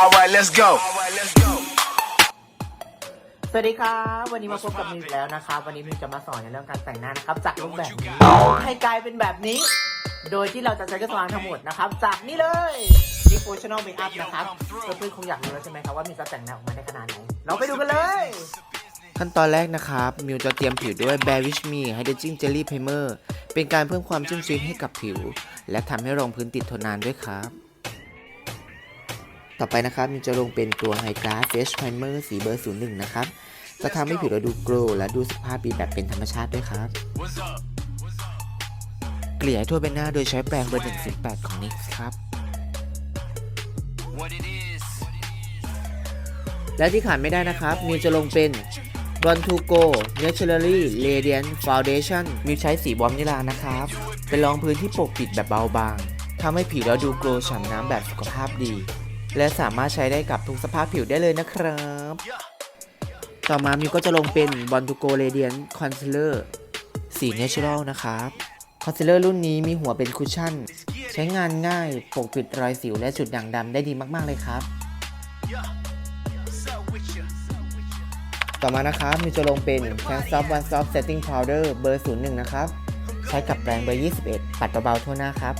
Alright, let's go. สวัสดีครับวันนี้มาพบกับมิวอีกแล้วนะครับวันนี้มิวจะมาสอนในเรื่องการแต่งหน้านะครับ จากรูปแบบนี้ให้กลายเป็นแบบนี้ โดยที่เราจะใช้เครื่องสำอางทั้งหมดนะครับ จากนี่เลยนี่ Functional Makeup นะครับเพื่อนๆคงอยากรู้แล้วใช่ไหมครับว่ามิวจะแต่งหน้าออกมาได้ขนาดไหนเราไปดูกันเลยขั้นตอนแรกนะครับ มิวจะเตรียมผิวด้วย Bare Wish Me Hydrating Jelly Primer เป็นการเพิ่มความชุ่มชื้นให้กับผิว และทำให้รองพื้นติดทนนานด้วยครับ ต่อไปนะครับมิวจะลงเป็นตัว High Glass Face Primer สีเบอร์ 01 นะครับ จะทำให้ผิวเราดูโกลและดูสุภาพดีแบบเป็นธรรมชาติด้วยครับ เกลี่ยทั่วใบหน้าโดยใช้แปรงเบอร์ 108 ของ NYX ครับ และที่ขาดไม่ได้นะครับมิวจะลงเป็น Run to Go Naturally Radiant Foundation มิวใช้สีบอมนิลานะครับ เป็นรองพื้นที่ปกปิดแบบเบาบางทำให้ผิวเราดูโกลฉ่ำน้ำแบบสุขภาพดี และสามารถใช้ได้กับทุกสภาพผิวได้เลยนะครับ ต่อมามิวก็จะลงเป็น Run to Go Radiant Concealer สี Natural นะครับคอนซีลเลอร์รุ่นนี้มีหัวเป็นคุชชั่น ใช้งานง่ายปกปิดรอยสิวและจุดด่างดำได้ดีมากๆเลยครับ ต่อมานะครับมิวจะลงเป็น Can Stop One Stop Setting Powder เบอร์01 นะครับ ใช้กับแปรงเบอร์ 21 ปัดเบาๆทั่วหน้าครับ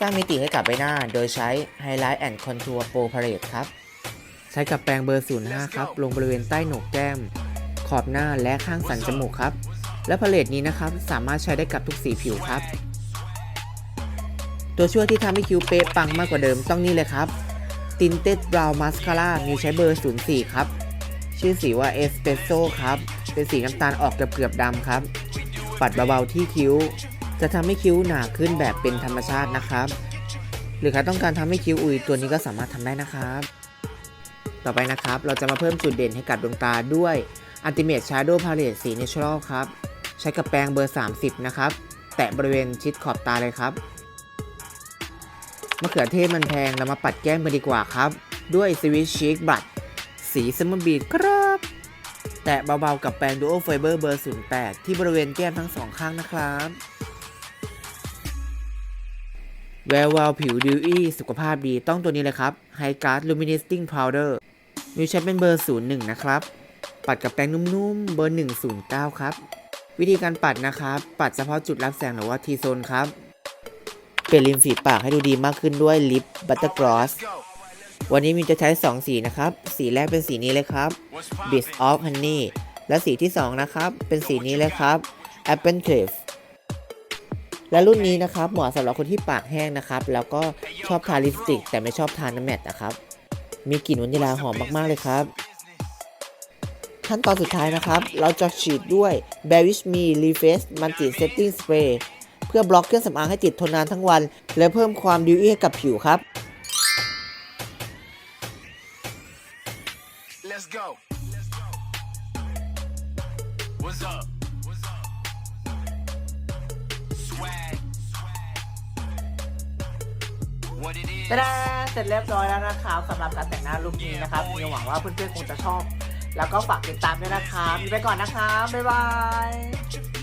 สร้างมิติให้กับใบหน้า โดยใช้ Highlight and Contour Pro Palette ครับ ใช้กับแปรงเบอร์ 05 ครับ ลงบริเวณใต้โหนกแก้ม ขอบหน้าและข้างสันจมูกครับ และพาเลตนี้นะครับ สามารถใช้ได้กับทุกสีผิวครับ ตัวช่วยที่ทำให้คิ้วเป๊ะปังมากกว่าเดิมต้องนี่เลยครับ Tinted Brow Mascara มิวใช้เบอร์ 04 ครับ ชื่อสีว่า Espresso ครับ เป็นสีน้ำตาลออกเกือบๆดำครับ ปัดเบาๆที่คิ้ว จะทำให้คิ้วหนาขึ้นแบบเป็นธรรมชาตินะครับ หรือใครต้องการทำให้คิ้วอุยตัวนี้ก็สามารถทำได้นะครับ ต่อไปนะครับเราจะมาเพิ่มจุดเด่นให้กับดวงตาด้วย Ultimate Shadow Palette สี Natural ครับ ใช้กับแปรงเบอร์ 30 นะครับ แตะบริเวณชิดขอบตาเลยครับมะเขือเทศมันแพงเรามาปัดแก้มกันดีกว่าครับ ด้วย Swiss Chic Brush สีสมบีดครับ แตะเบาๆกับแปรง Duo Fiber เบอร์ 08 ที่บริเวณแก้มทั้งสองข้างนะครับ แวววาวผิวดิวอี้สุขภาพดีต้องตัวนี้เลยครับ High Guard Luminescing Powder มิวใช้เป็นเบอร์ 01 นะครับ ปัดกับแปรงนุ่มๆ เบอร์ 109 ครับ วิธีการปัดนะครับ ปัดเฉพาะจุดรับแสงหรือว่า T zone ครับ เปลี่ยนริมฝีปากให้ดูดีมากขึ้นด้วยลิปบัตเตอร์กรอสวันนี้มินจะใช้ 2 สีนะครับ สีแรกเป็นสีนี้เลยครับ b i s of Honey และสีที่ 2 นะครับ เป็นสีนี้เลยครับ Apple Cliff และรุ่นนี้นะครับเหมาะสำหรับคนที่ปากแห้งนะครับ แล้วก็ชอบทาลิปสติก แต่ไม่ชอบทาน้ำแมตนะครับ มีกลิ่นวานิลาหอมมากๆเลยครับขั้นตอนสุดท้ายนะครับ เราจะฉีดด้วย Barish Me Refresh Multi Setting Spray เพื่อบล็อกเครื่องสำอางให้ติดทนนานทั้งวัน และเพิ่มความดิวอี้ให้กับผิวครับ Let's go. What's up? ตะดาเสร็จเรียบร้อยแล้วนะครับสำหรับการแต่งหน้าลุคนี้นะครับมีหวังว่าเพื่อนๆคงจะชอบ แล้วก็ฝากติดตามด้วยนะครับมีไปก่อนนะครับบ๊ายบาย